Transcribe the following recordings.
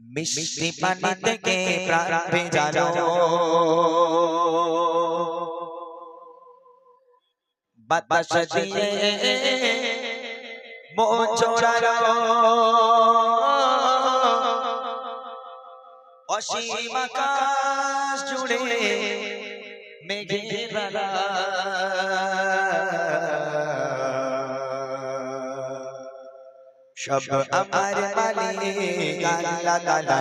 মিষ্টি পানি থেকে প্রাণ ভেজালো বাতাস দিয়ে মন চড়ালো অসীম আকাশ জুড়ে মেঘের সব আমার মালিক আল্লাহ তাআলা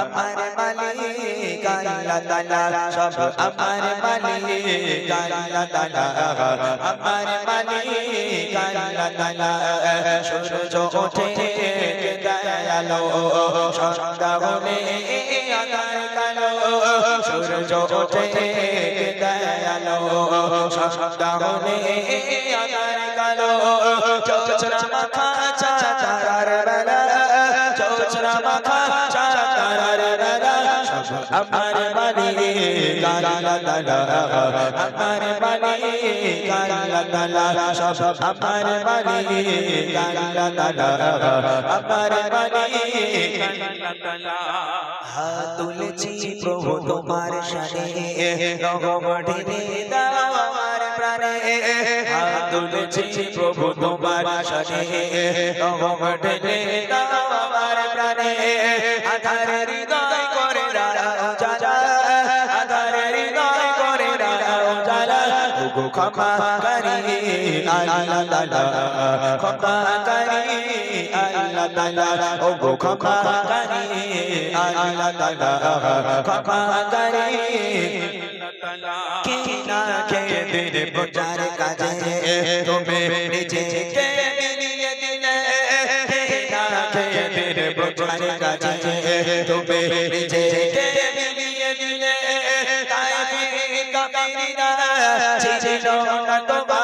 আমার মালিক আল্লাহ তাআলা সব আমার মালিক আমার মালিক আল্লাহ মাথা চাচারার বেলা আমার মালিক আল্লাহ তাআলা আমার মালিক আল্লাহ তাআলা সব আমার মালিক আল্লাহ তাআলা আমার মালিক আল্লাহ তাআলা হাত তুলেছি প্রভু তোমার শানে রহম ঢেলে দাও আমার প্রাণে। হাত তুলেছি প্রভু তোমার প্রাণে আধার হৃদয় করে জালা আধার হৃদয় করে জালা ক্ষমা করি, আল্লাহ তাআলা ক্ষমা করি, আল্লাহ তাআলা ওগো ক্ষমা করি, আল্লাহ তাআলা ক্ষমা করি, কি না খেয়ে দিন প্রচার কাজে? তুমি নিজেকে প্রচার কাজে তুমি কাফিরিরা ছিল না তোমার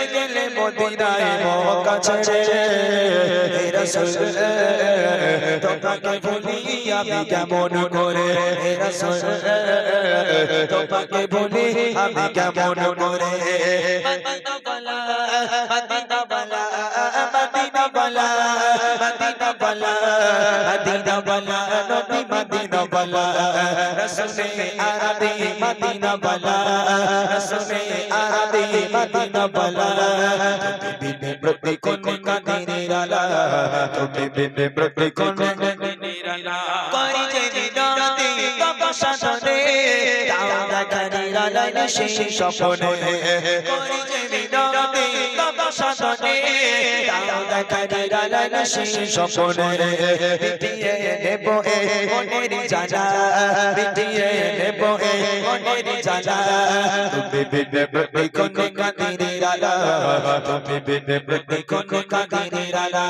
মদিনায় মক্কা ছেড়ে হে রাসূল তোমাকে ভুলি আমি কেমন করে? হে রাসূল তোমাকে ভুলি আমি কেমন করে? মদিনা বালা মদিনা বালা মদিনা বালা মদিনা বালা নবী মদিনা বালা রাসূলে আরবি মদিনা বালা রাসূলে আরবি মদিনা বালা বিনে প্রতি কোন কাদিরের আলা তুমি বিনে প্রতি কোন কাদিরের আলা করি যে দিনাতে তপস্যা সাধনে তাওরা কাদির আলা সেই স্বপ্নে করি যে দিনাতে তপস্যা সাধনে দাদা কাদির সেই স্বপ্নে বিটিয়ে নেব এ মনের জানা বিটিয়ে নেব এ মনের জানা তুমি বিনে প্রতি কোন কাদিরের আলা তুমি বিনে কোন কাদিরের আলা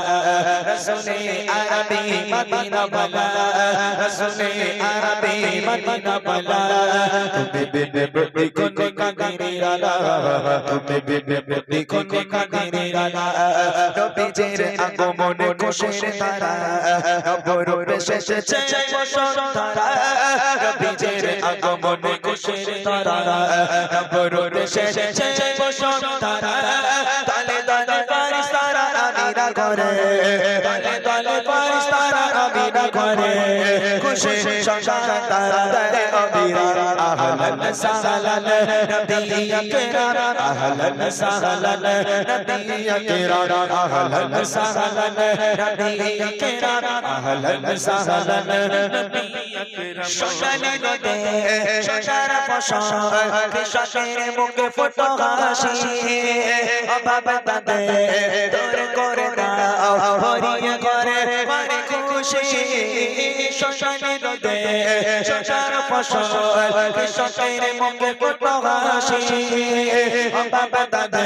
রসুলে আরবি মদিনা বালা রসুলে আরবি মদিনা বালা তুমি বিনে কোন কাদিরের আলা তুমি বিনে কোন কাদিরের আলা নবীজির আগমনে খুশির তারা নবরূপে শেষেছে বসন্তরা নবীজির আগমনে খুশির তারা নবরূপে শেষেছে বসন্তরা তালে তালে আহলান সাহলান নবী আকরাম আহলান সাহলান নবী আকরাম আহলান সাহলান নবী আকরাম আহলান সাহলান নবী আকরাম শশানি নদে শশার ফসল কৃষকের মুখে ফুটো হাসি অভাব তাতে দূর করে দাও হরিয়ে করে করে খুশি শশানি শশার ফসল, কৃষকের মুখে ফুটো হাসি। অভাব তাতে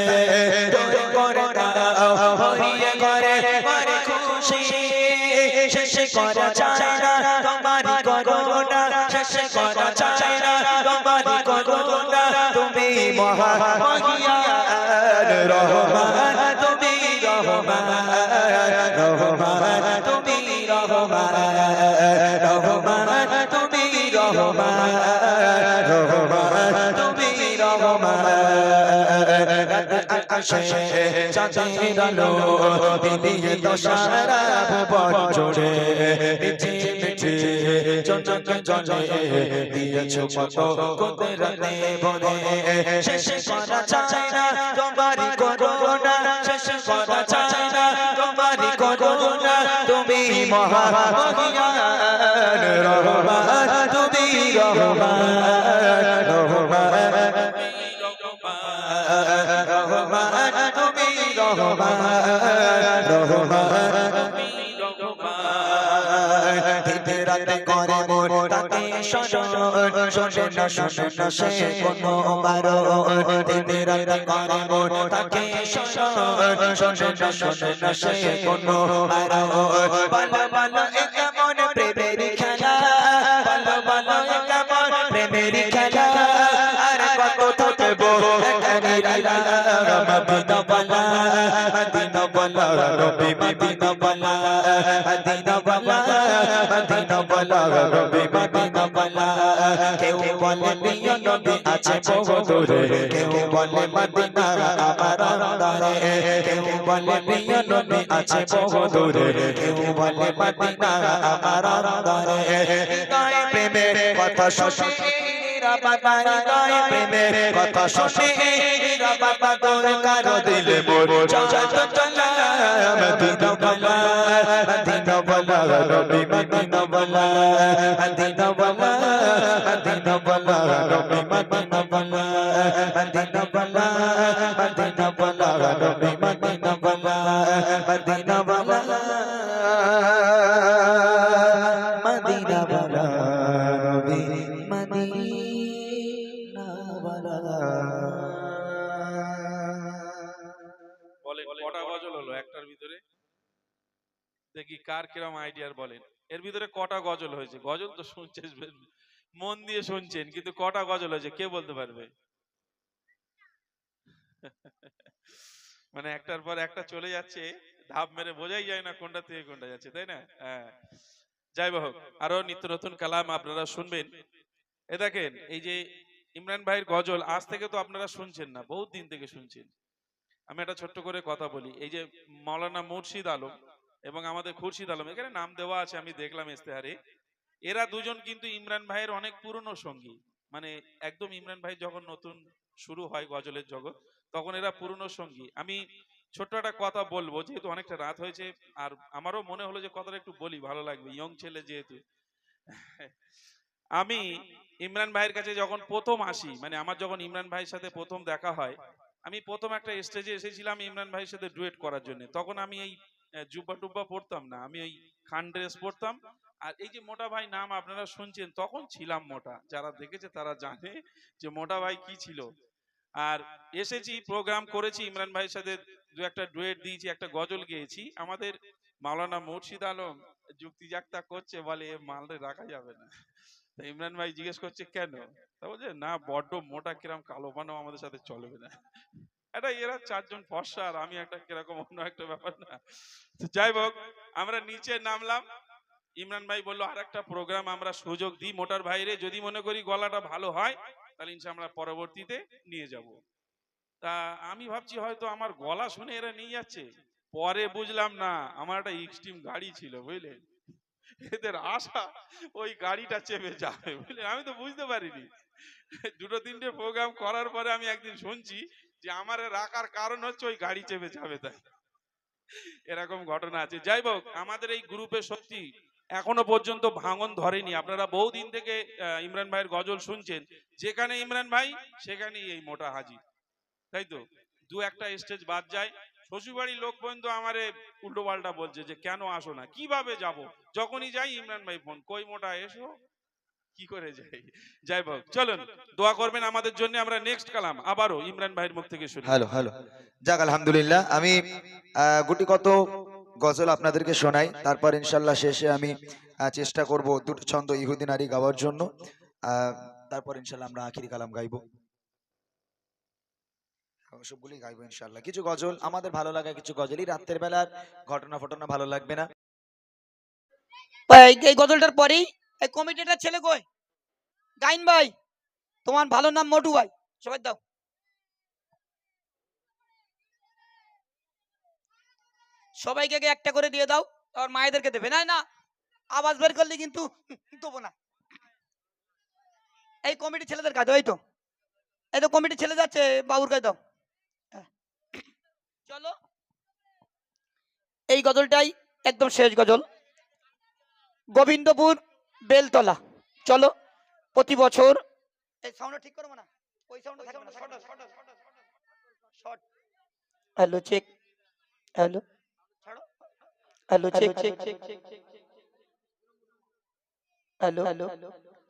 দূর করে দাও, হরিয়ে করে করে খুশি। শেষ করা যায় না, তোমারই করুণা। শেষ করা যায় না, তোমারই করুণা। তুমি রহমান তুমি রহমান রহমান। আকাশে চাঁদের আলো দিদিয়ে দশারা ভুবন জোড়ে। মিঠে মিঠে জনক জনে দিয়েছ কত কুদরতে ভরে। শেষ করা যায় না তোমারই করুণা। শেষ করা যায় না তোমারই করুণা। তুমি মহা মহিয়ান রহমান তুমি রহমান। তাতে শোনো না শোনে না সে কোনো বারো দিতে রাতে করে মোর তাকে শোনো শোনে না শোনে না সে কোনো বারো বলো বলো এ কেমন প্রেমের খেলা বলো বলো এ কেমন প্রেমের খেলা আর কত থাকব একানি লালা মদিনা বালা মদিনা বালা রবি মদিনা বালা মদিনা বালা মদিনা বালা রবি নবী আছে বহু দূরে কেউ বলে মদিনা, আমার অন্তরে কেউ বলে প্রিয় নবী আছে বহু দূরে কেউ বলে মদিনা, আমার অন্তরে হৃদয় প্রেমের কথা শুনে কথা শুনে বাবা তোর কারও দিলে মোর। চল চলা মদিনা বলা মদিনা বলা, রবি মদিনা বলা মদিনা দেখি কার কিরম আইডিয়ার বলেন। এর ভিতরে কটা গজল হয়েছে? গজল তো শুনছেন মন দিয়ে শুনছেন, কিন্তু কটা গজল হয়েছে, কে বলতে পারবে? মানে একটার পর একটা চলে যাচ্ছে, ধাপ মেরে বোঝাই যায় না কোনটা থেকে কোনটা যাচ্ছে, তাই না? হ্যাঁ। যাই হোক, আরও নিত্য নতুন কালাম আপনারা শুনবেন। এ দেখেন, এই যে ইমরান ভাইয়ের গজল, আজ থেকে তো আপনারা শুনছেন না, বহুত দিন থেকে শুনছেন। আমি একটা ছোট্ট করে কথা বলি, এই যে মৌলানা মুর্শিদ আলম এবং আমাদের খুরশিদ আলম, এখানে নাম দেওয়া আছে, আমি দেখলাম ইস্তেহারে এরা দুজন কিন্তু ইমরান ভাইয়ের অনেক পুরনো সঙ্গী। মানে একদম ইমরান ভাই যখন নতুন শুরু হয় গজলের জগৎ, তখন এরা পুরনো সঙ্গী। আমি ছোট্ট একটা কথা বলব, যেহেতু অনেকটা রাত হয়েছে, আর আমারও মনে হলো যে কথাটা একটু বলি, ভালো লাগবে, ইয়ং ছেলে যেহেতু। আমি ইমরান ভাইয়ের কাছে যখন প্রথম আসি মানে আমার যখন ইমরান ভাইয়ের সাথে প্রথম দেখা হয়, আমি প্রথম একটা স্টেজে এসেছিলাম ইমরান ভাইয়ের সাথে ডুয়েট করার জন্য। তখন আমি এই জুব্বা টুব্বা পড়তাম না, আমি ওই খান ড্রেস পরতাম আর এই যে মোটা ভাই নাম আপনারা শুনছেন, তখন ছিলাম মোটা। যারা দেখেছে তারা জানে যে মোটা ভাই কি ছিল। আর এসেছি প্রোগ্রাম করেছি, ইমরান ভাইয়ের সাথে দু একটা ডুয়েট দিয়েছি, একটা গজল গেয়েছি। আমাদের মাওলানা মুর্শিদ আলম যুক্তি জাগতা করছে, বলে এ মালরে রাখা যাবে না। তা ইমরান ভাই জিজ্ঞেস করছে, কেন? তা বলছে, না, বড্ড মোটা, কিরম কালো বানো আমাদের সাথে চলবে না। এটা এরা চারজন ফর্সা, আর আমি একটা কীরকম অন্য একটা ব্যাপার না। যাই হোক, আমরা নিচে নামলাম। ইমরান ভাই বলল আর একটা প্রোগ্রাম আমরা সুযোগ দিই মোটার ভাইরে, যদি মনে করি গলাটা ভালো হয়, তাহলে ইনশা আমরা পরবর্তীতে নিয়ে যাব। তা আমি ভাবছি হয়তো আমার গলা শুনে এরা নিয়ে যাচ্ছে। পরে বুঝলাম না, আমার একটা এক্সট্রিম গাড়ি ছিল, বুঝলেন? এদের আশা ওই গাড়িটা চেপে যাবে, বুঝলেন? আমি তো বুঝতে পারিনি। দুটো তিনটে প্রোগ্রাম করার পরে আমি একদিন শুনছি যে আমার রাখার কারণ হচ্ছে ওই গাড়ি চেপে যাবে তাই। এরকম ঘটনা আছে। যাই হোক, আমাদের এই গ্রুপে সত্যি এখনও পর্যন্ত ভাঙন ধরেনি। আপনারা বহুদিন থেকে ইমরান ভাইয়ের গজল শুনছেন। যেখানে ইমরান ভাই, সেখানেই এই মোটা হাজির তাই তো? দু একটা স্টেজ বাদ যায়। শ্বশুরবাড়ির লোক পর্যন্ত আমারে উল্টো পাল্টা বলছে যে, কেন আসো না? কীভাবে যাব? যখনই যাই, ইমরান ভাই ফোন কই মোটা, এসো। কি করে যাই? যাই হোক, চলুন। দোয়া করবেন আমাদের জন্য। আমরা নেক্সট কালাম। আবারও ইমরান ভাইয়ের মুখ থেকে শুনি। Hello hello. যাক, আলহামদুলিল্লাহ। আমি গুটি কত গজল আপনাদেরকে শোনাই। তারপর ইনশাল্লাহ শেষে আমি চেষ্টা করব দুটো ছন্দ ইহুদি নারী গাওয়ার জন্য। তারপর ইনশাল্লাহ আমরা আখিরি কালাম গাইবো। সবগুলি গাইবো ইনশাল্লাহ। কিছু গজল আমাদের ভালো লাগা, কিছু গজলই রাত্রের বেলার ঘটনা ফটনা ভালো লাগবে না। এই গজলটার পরেই, এই কমিটিটার ছেলে কই? গাইন ভাই, তোমার ভালো নাম মোটু ভাই। সবাই দাও। সবাইকে একটা করে দিয়ে দাও আর মায়েদেরকে দেবে না না আওয়াজ বের করলে কিন্তু দেবো না এই কমিটি ছেলেদের কাজ ওই তো এই তো কমিটি ছেলে যাচ্ছে বাবুর কাছে দাও হ্যাঁ। চলো এই গজলটাই একদম শেষ গজল গোবিন্দপুর বেলতলা চলো প্রতি বছর এই সাউন্ড ঠিক করব না ওই hello check hello hello check check check hello hello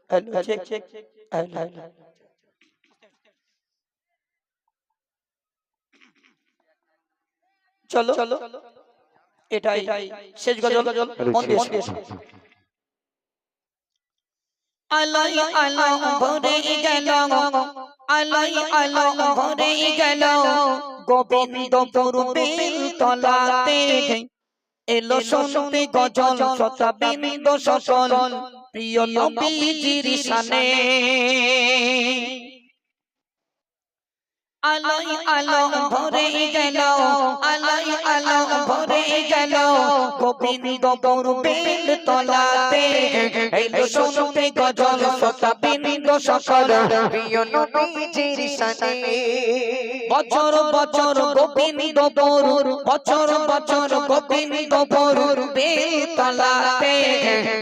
hello check check hello hello চলো চলো এটাই শেষ গজল গজল মন দিয়ে। আলোয় আলো ভরে গেল আলোয় আলো ভরে গেল গোবিন্দপুর বেল তলাতে এলো শুনতে গজল শতাবিন্দ বিন্দু সকল। প্রিয় নবীজির শানে আলোয় আলো ভরে গেল আলোয় আলো ভরে গেল। গোবিন্দপুর বেল তলাতে এলো শুনতে গজল শ্রোতা বিন্দু সকল। প্রিয় নবীজির শানে বছর বছর গোবিন্দপুর বছর বছর গোবিন্দপুর বেতলাতে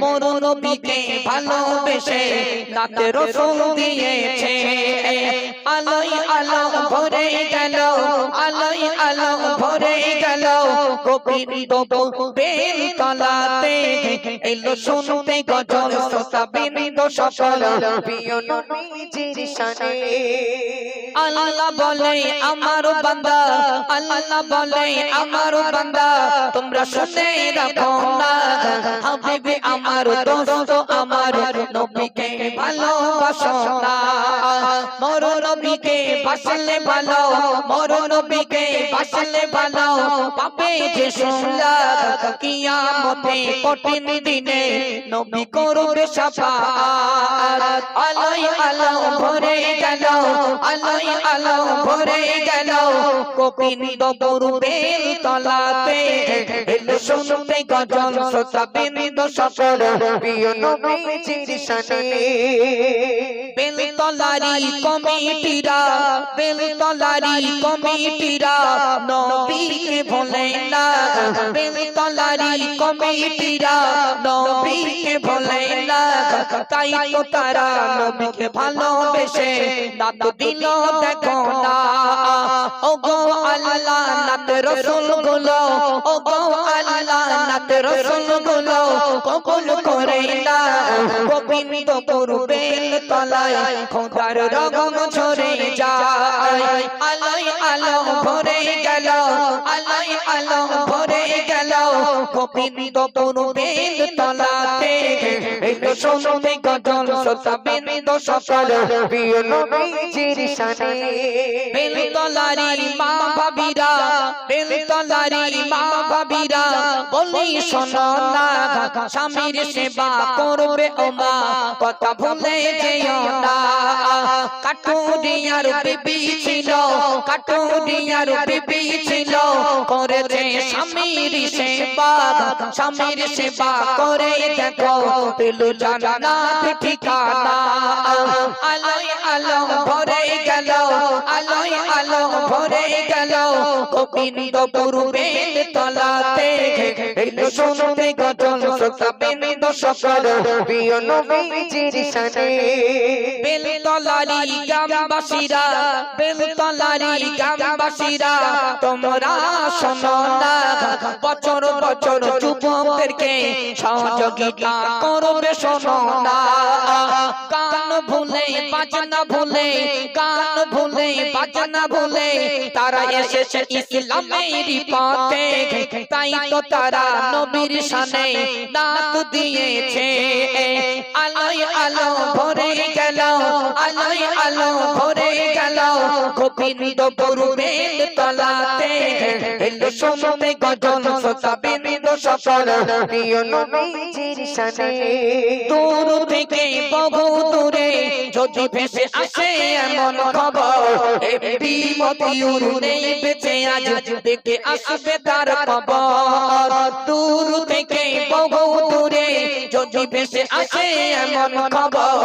মোর নবীকে ভালোবেসে নাতে রসুল দিয়েছে। আলোয় আলো ভরে গেল আলোয় আলো ভরে গেল গোবিন্দপুর বেতলাতে এলো শুনতে গজল, শ্রোতা বিন্দু সকল আল্লাহ বলে আমার বান্দা, আল্লাহ বলে আমার বান্দা, তোমরা শুনে রাখো না। হাবিবে আমার দোস্ত আমার নবীকে ভালোবাসো না। মোর নবীকে বাসলে ভালো মোর নবীকে বাসলে ভালো পাবে যে শুনলা কিয়ামতে কঠিন দিনে নবী করবে সাফাত। আলোয় আলো ভরে গেল, আলোয় আলো ভরে গেল। গোবিন্দপুর বেল তলাতে এলো শুনতে গজল শ্রোতা বিন্দু সকল। প্রিয় নবীজির শানে বেল তলারি কমিটিরা বেল তলারি কমিটিরা নবীকে ভোলে না, বেল তলারি কমিটিরা নবীকে ভোলে না। তাই তো তারা নবীকে ভালোবেসে, নাত দিল দেখো না। ও গো আল্লাহ, নাত রসুলগুলো ও গো রসুলগুলো কবুল করে না গোবিন্দ বেল তলায় খোদার রগম যায়। আলোয় আলো ভরে গেল আলোয় আলো ভরে গেল। গোবিন্দ বেল তলাতে এলো শুনতে গজল শ্রোতা বিন্দ সকল। প্রিয় নবীজির শানে বেল তলারি মা ভাবিরা বেল তলারি মা ভাবিরা বলি শোনো না স্বামীর সেবা করবে ও মা কথা ভুলে যেও না কাটুরিয়ার বিবি ছিল কাটুরিয়ার বিবি ছিল করেছে স্বামীর সেবা স্বামীর সেবা করে দেখো পেলু জান্নাত ঠিকানা আলোয় আলো ভরে গেল আলোয় আলো ভরে গেল গোবিন্দপুর বেল তলাতে এলো শুনতে গজল শ্রোতা বিন্দু সকল। প্রিয় নবীজির শানে বেল তলারি গ্রামবাসীরা বেল তলারি গ্রামবাসীরা, তোমরা শোনো বছর বছর যুবকদেরকে সহযোগিতা করবে শোনো না গান ভুলে, বাজনা ভুলে গান তারা এসেছে ইসলামের পথে। তাই তো তারা নবীর দাঁত দিয়েছে। আলোয় আলো ভরে গেল, আলোয় আলো ভরে গেল। গোবিন্দ পূর্বের তলাতে এলো শুনতে গজন শ্রোতা বিন্দ সকল প্রিয় নবীজির শানে। দূর থেকে বহু দূরে যদি ভেসে আসে এমন খবর এমপি মতিউর নেই বেঁচে আজ দেখে আসবে তার খবর। দূর থেকে বহু দূরে যদি ভেসে আসে এমন খবর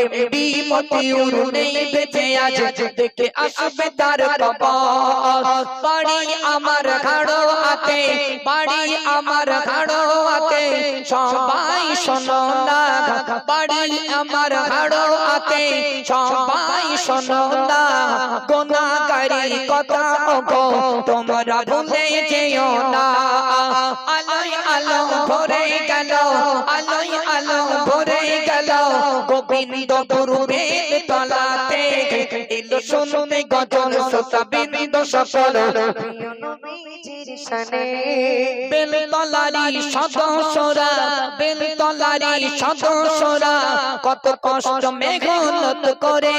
এমপি মতিউর নেই বেঁচে আজ দেখে আসবে তার খবর বাড়ি আমার ঘাড়ো আতে বাড়ি আমার ঘাড়ো আতে সবাই শোনো না। বাড়ি আমার ঘাড়ো আতে সবাই শোনো না। গোনাগারি কথা ওগো, তোমরা ভুলে যেও না। আলোয় আলো ভরে গেল, আলোয় আলো ভরে গেল, গোবিন্দ পূর্বের তলাতে। এলো শুনতে গজন শ্রোতা নবীজির শানে বেলতলারি সদস্যরা বেলতলারি সদস্যরা, কত কষ্ট মেঘনত করে।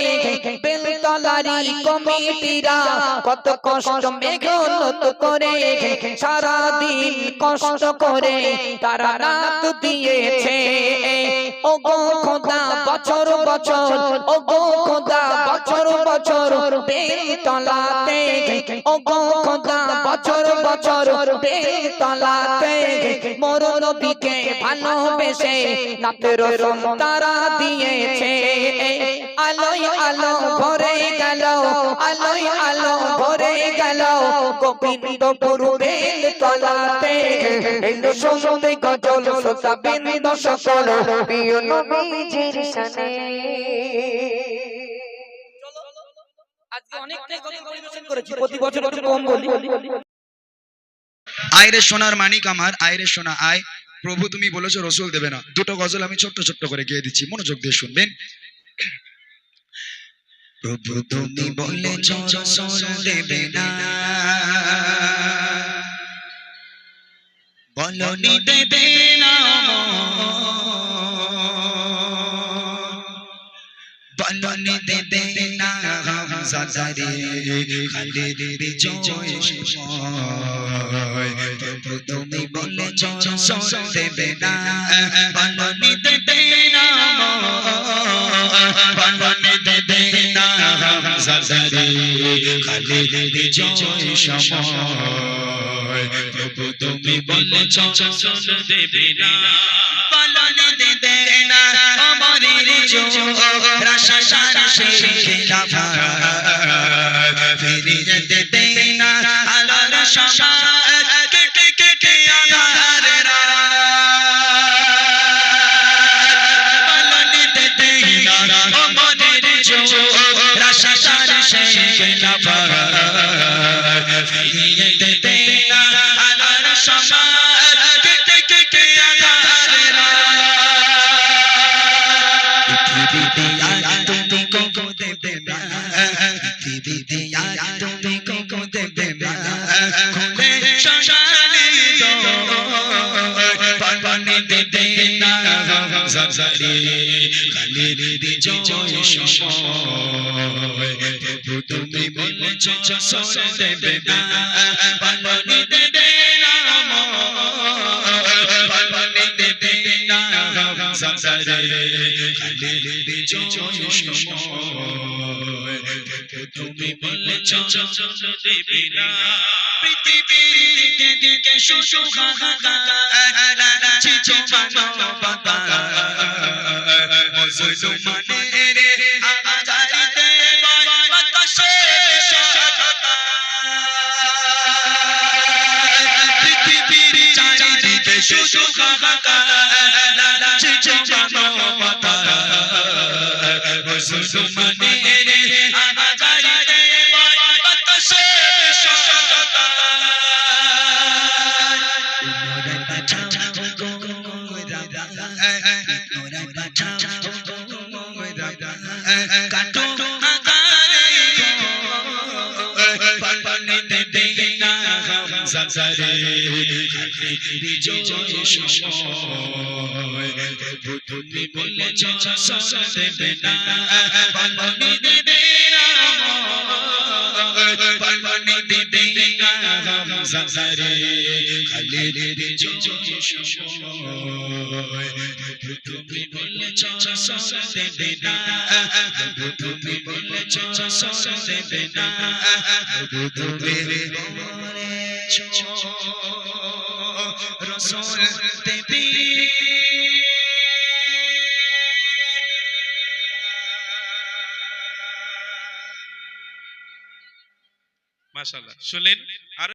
বেলতলারি কমিটিরা, কত কষ্ট মেঘনত করে। সারা দিন কষ্ট করে, তারা রাত দিয়েছে। ও গো খোদা, বছর বছর ও গো খোদা, বছর বছর বেলতলাতে ও গো খোদা, বছর বছর বেলতলাতে মোর নবীকে ভালোবেসে তারা দিয়েছে। আলোয় আলো ভরে গেল আলোয় আলো ভরে গেল তলাতে। এলো গজল শ্রোতা বিন্দ সকল প্রিয় নবীজির শানে আজকে অনেকটাই গজল পরিবেশন করেছি প্রতি বছর একটু কম বলি। আয়রে সোনার মানিক আমার আয়রে সোনা আয়। প্রভু তুমি বলেছ রসুল দেবে না। দুটো গজল আমি ছোট্ট ছোট্ট করে গিয়ে দিচ্ছি মনোযোগ দিয়ে শুনবেন। প্রভু তুমি রসুল দেবে না। বলনি দেবে না বলনি দেবে না হামজাদারে খালিদ বিজয় সময়। প্রভু তুমি রসুল দেবে না। বলনি বিজয় সময়। তুমি বলেছ রসুল দেবে না। বলনি দেবে না। অমরের রাশা সারা শেখে লাভা ফিরিয়ে দেবে না। আলোর শাসা কেটে কেটে আধার বলনি দেবে না। অমরের রাশা সারা শেখে লাভা তুমি বলেছ সোল দেবে না পানি দেবে না পানি দেবে না জাজারি খালি বিজয় সময় তুমি বলেছ দেবে না পৃথিবীর দিকে শোষো পৃথিবীর চারিদিকে শোষো হাহাকার চিচো মানবতা মুসলমানের বিজয় সময় তুমি বলেছ দেবে না। পানি দেবে পানি দেবে না সংসারে খালি বিজয় সময় তুমি বলেছ দেবে না। তুমি বলেছ দেবে না। তুমি বলেছ রসল দেবে মাশাল্লাহ শুনলেন? আর